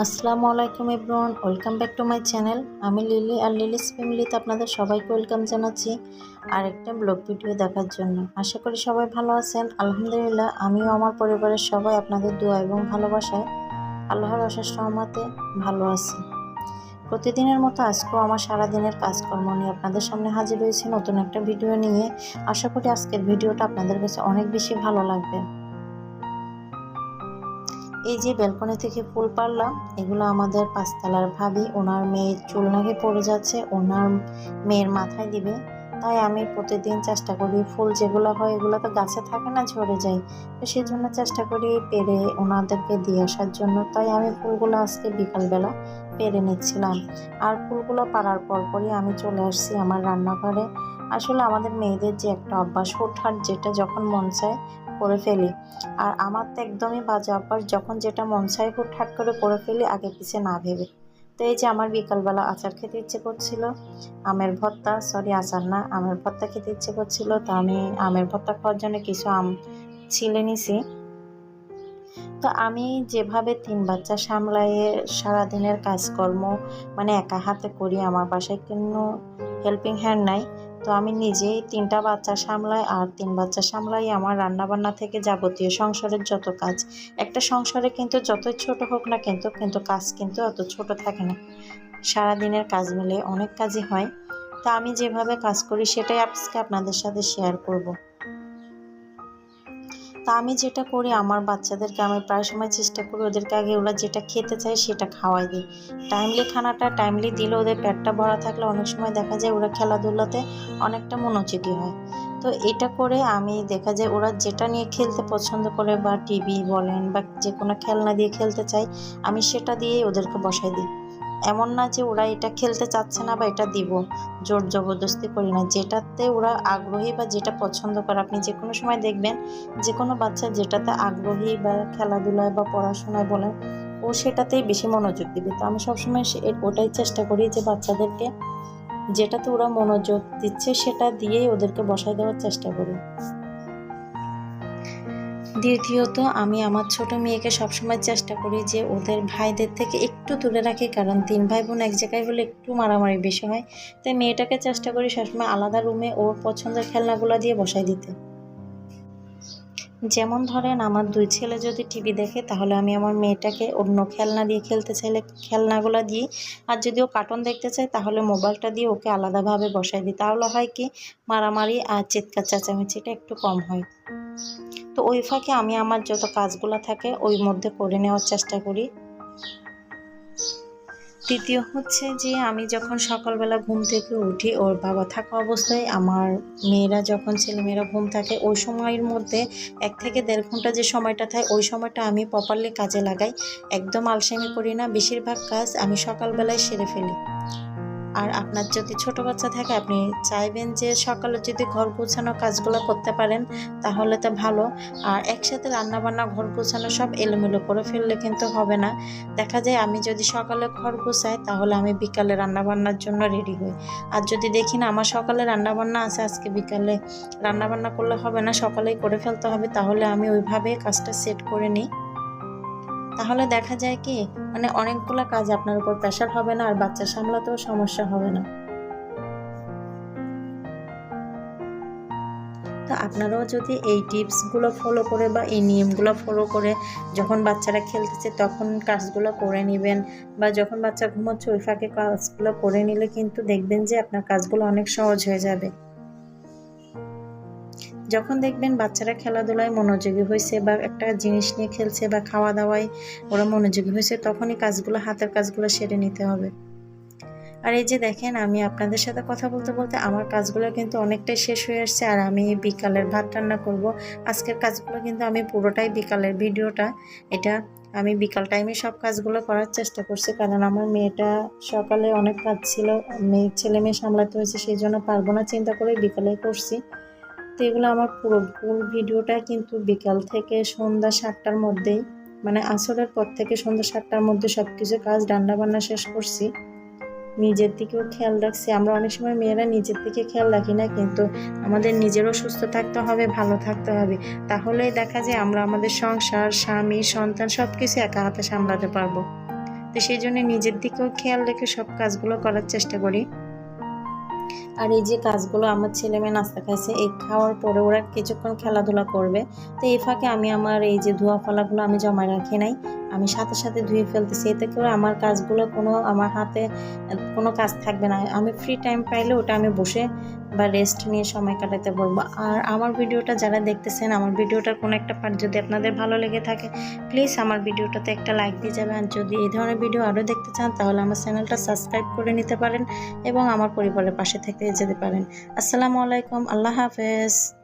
আসসালামু আলাইকুম everyone, welcome back to my channel. আমি লিলি আর লিলিস ফ্যামিলিতে আপনাদের সবাইকে ওয়েলকাম জানাচ্ছি আর একটা ব্লগ ভিডিও দেখার জন্য। আশা করি সবাই ভালো আছেন। আলহামদুলিল্লাহ, আমিও আমার পরিবারের সবাই আপনাদের দোয়া এবং ভালোবাসায় আল্লাহর অশেষ সহমতে ভালো আছি। প্রতিদিনের মতো আজকেও আমার সারাদিনের কাজকর্ম নিয়ে আপনাদের সামনে হাজির হয়েছি নতুন একটা ভিডিও নিয়ে। আশা করি আজকের ভিডিওটা আপনাদের কাছে অনেক বেশি ভালো লাগবে। এই যে ব্যালকনি থেকে ফুল পারলাম এগুলো আমাদের পাঁচতলার ভাবি, ওনার মেয়ের চুল নাকি পড়ে যাচ্ছে, ওনার মেয়ের মাথায় দিবে। তাই আমি প্রতিদিন চেষ্টা করি ফুল যেগুলো হয় এগুলো তো গাছে থাকে না ঝরে যায়, তো সেই জন্য চেষ্টা করি পেরে ওনাদেরকে দিয়ে আসার জন্য। তাই আমি ফুলগুলো আজকে বিকালবেলা পেরে নিচ্ছিলাম। আর ফুলগুলো পাড়ার পরপরই আমি চলে আসছি আমার রান্নাঘরে। আসলে আমাদের মেয়েদের যে একটা অভ্যাস হুটহাট যেটা যখন মন চায় করে ফেলি। আর আমার তো একদমই বাজে অভ্যাস যখন যেটা মন চায় হুটহাট করে করে ফেলি আগে পিছে না ভেবে। তো এই যে আমার বিকালবেলা আচার খেতে ইচ্ছে করছিল, আমের ভর্তা সরি আচার না, আমের ভর্তা খেতে ইচ্ছে করছিল। তো আমি আমের ভর্তা খাওয়ার জন্য কিছু আম ছিলে নিছি। তো আমি যেভাবে তিন বাচ্চা সামলাইয়ে সারাদিনের কাজকর্ম মানে একা হাতে করি, আমার বাসায় কোনো হেল্পিং হ্যান্ড নাই। তো আমি নিজেই তিনটা বাচ্চা সামলাই আর তিন বাচ্চা সামলাই আমার রান্নাবান্না থেকে যাবতীয় সংসারের যত কাজ, একটা সংসারে কিন্তু যতই ছোট হোক না কিন্তু কিন্তু কাজ কিন্তু অত ছোট থাকে না। সারাদিনের কাজ মিলে অনেক কাজই হয়। তা আমি যেভাবে কাজ করি সেটাই আজকে আপনাদের সাথে শেয়ার করব। তা আমি যেটা করি, আমার বাচ্চাদেরকে আমি প্রায় সময় চেষ্টা করি ওদেরকে আগে ওরা যেটা খেতে চায় সেটা খাওয়াই দিই। টাইমলি খানাটা টাইমলি দিলে ওদের পেটটা ভরা থাকলে অনেক সময় দেখা যায় ওরা খেলাধুলাতে অনেকটা মনোযোগী হয়। তো এটা করে আমি দেখা যায় ওরা যেটা নিয়ে খেলতে পছন্দ করে বা টিভি বলেন বা যে কোনো খেলনা দিয়ে খেলতে চাই আমি সেটা দিয়েই ওদেরকে বসাই দিই। এমন না যে ওরা এটা খেলতে চাচ্ছে না বা এটা দিব। জোর জবরদস্তি করি না। যেটাতে ওরা আগ্রহী বা যেটা পছন্দ করে, আপনি যে কোনো সময় দেখবেন যে কোনো বাচ্চা যেটাতে আগ্রহী বা খেলাধুলায় বা পড়াশোনায় বলেন, ও সেটাতেই বেশি মনোযোগ দিবে। তো আমি সবসময় সে- ওটাই চেষ্টা করি যে বাচ্চাদেরকে যেটাতে ওরা মনোযোগ দিচ্ছে সেটা দিয়েই ওদেরকে বসায় দেওয়ার চেষ্টা করি। দ্বিতীয়ত, আমি আমার ছোট মেয়েকে সবসময় চেষ্টা করি যে ওদের ভাইদের থেকে একটু দূরে রাখি, কারণ তিন ভাই বোন এক জায়গায় হলে একটু মারামারি বেশি হয়। তাই মেয়েটাকে চেষ্টা করি সবসময় আলাদা রুমে ওর পছন্দের খেলনাগুলো দিয়ে বসাই দিতে। যেমন ধরেন আমার দুই ছেলে যদি টিভি দেখে, তাহলে আমি আমার মেয়েটাকে অন্য খেলনা দিয়ে খেলতে চাইলে খেলনাগুলো দিই। আর যদি ও কার্টুন দেখতে চায়, তাহলে মোবাইলটা দিয়ে ওকে আলাদাভাবে বসাই দিই। তাহলে হয় কি, মারামারি আর চিৎকার চেঁচামেচিটা একটু কম হয়। তো ওই ফাঁকে আমি আমার যত কাজগুলো থাকে, ওই মধ্যে করে নেওয়ার চেষ্টা করি। তৃতীয় হচ্ছে যে আমি যখন সকালবেলা ঘুম থেকে উঠি, ওর বাবা থাকা অবস্থায় আমার মেয়েরা যখন ছেলেমেয়েরা ঘুম থাকে, ওই সময়ের মধ্যে এক থেকে দেড় ঘণ্টা যে সময়টা থাকে, ওই সময়টা আমি প্রপারলি কাজে লাগাই। একদম আলসেমি করি না। বেশিরভাগ কাজ আমি সকালবেলায় সেরে ফেলি। আর আপনার যদি ছোট বাচ্চা থাকে, আপনি চাইবেন যে সকালে যদি ঘর গোছানো কাজগুলো করতে পারেন, তাহলে তো ভালো। আর একসাথে রান্নাবান্না, ঘর গোছানো সব এলোমেলো করে ফেললে কিন্তু হবে না। দেখা যায় আমি যদি সকালে ঘর গোছাই, তাহলে আমি বিকালে রান্নাবান্নার জন্য রেডি হই। আর যদি দেখি না, আমার সকালে রান্নাবান্না আছে, আজকে বিকালে রান্নাবান্না করলে হবে না, সকালেই করে ফেলতে হবে, তাহলে আমি ওইভাবে কাজটা সেট করে নিই। তাহলে দেখা যায় কি মানে অনেকগুলো কাজ আপনার উপর প্রেশার হবে না আর বাচ্চা সামলাতেও সমস্যা হবে না। তো আপনারাও যদি এই টিপসগুলো ফলো করে বা এই নিয়মগুলো ফলো করে যখন বাচ্চারা খেলতেছে তখন কাজগুলো করে নেবেন বা যখন বাচ্চা ঘুমোচ্ছে ওই ফাঁকে কাজগুলো করে নিলে কিন্তু দেখবেন যে আপনার কাজগুলো অনেক সহজ হয়ে যাবে। যখন দেখবেন বাচ্চারা খেলাধুলায় মনোযোগী হয়েছে বা একটা জিনিস নিয়ে খেলছে বা খাওয়া দাওয়ায় ওরা মনোযোগী হয়েছে তখনই কাজগুলো, হাতের কাজগুলো সেরে নিতে হবে। আর এই যে দেখেন, আমি আপনাদের সাথে কথা বলতে বলতে আমার কাজগুলো কিন্তু অনেকটাই শেষ হয়ে আসছে আর আমি বিকালের ভাত রান্না করব। আজকের কাজগুলো কিন্তু আমি পুরোটাই বিকালের ভিডিওটা। এটা আমি বিকাল টাইমে সব কাজগুলো করার চেষ্টা করছি কারণ আমার মেয়েটা সকালে অনেক কাজ ছিল, মেয়ে, ছেলে মেয়ে সামলাতে হয়েছে, সেই জন্য পারব না, চিন্তা করে বিকালে করছি। তো এগুলো আমার পুরো ফুল ভিডিওটা কিন্তু বিকাল থেকে সন্ধ্যা সাতটার মধ্যেই মানে আসরের পর থেকে সন্ধ্যা সাতটার মধ্যে সব কিছু কাজ, রান্না বান্না শেষ করছি। নিজের দিকেও খেয়াল রাখছি। আমরা অনেক সময় মেয়েরা নিজের দিকে খেয়াল রাখি না, কিন্তু আমাদের নিজেরও সুস্থ থাকতে হবে, ভালো থাকতে হবে। তাহলেই দেখা যায় আমরা আমাদের সংসার, স্বামী, সন্তান সব কিছু একা হাতে সামলাতে পারব। তো সেই জন্য নিজের দিকেও খেয়াল রেখে সব কাজগুলো করার চেষ্টা করি। আর এই যে কাজগুলো আমার ছেলে মেয়ে নাস্তা খাইছে, এই খাওয়ার পরে ওরা কিছুক্ষণ খেলাধুলা করবে। তো এই ফাঁকে আমি আমার এই যে ধোয়া ফলাগুলো আমি জমা রাখি নাই। আমি সাথে সাথে ধুয়ে ফেলতেছি। এতে করে আমার কাজগুলো কোনো, আমার হাতে কোনো কাজ থাকবে না। আমি ফ্রি টাইম পাইলে ওটা আমি বসে বা রেস্ট নিয়ে সময় কাটাতে বলব। আর আমার ভিডিওটা যারা দেখতেছেন, আমার ভিডিওটার কোনো একটা পার্ট যদি আপনাদের ভালো লেগে থাকে প্লিজ আমার ভিডিওটাতে একটা লাইক দিয়ে যাবেন। আর যদি এই ধরনের ভিডিও আরও দেখতে চান, তাহলে আমার চ্যানেলটা সাবস্ক্রাইব করে নিতে পারেন এবং আমার পরিবারের পাশে থেকে যেতে পারেন। আসসালামু আলাইকুম, আল্লাহ হাফেজ।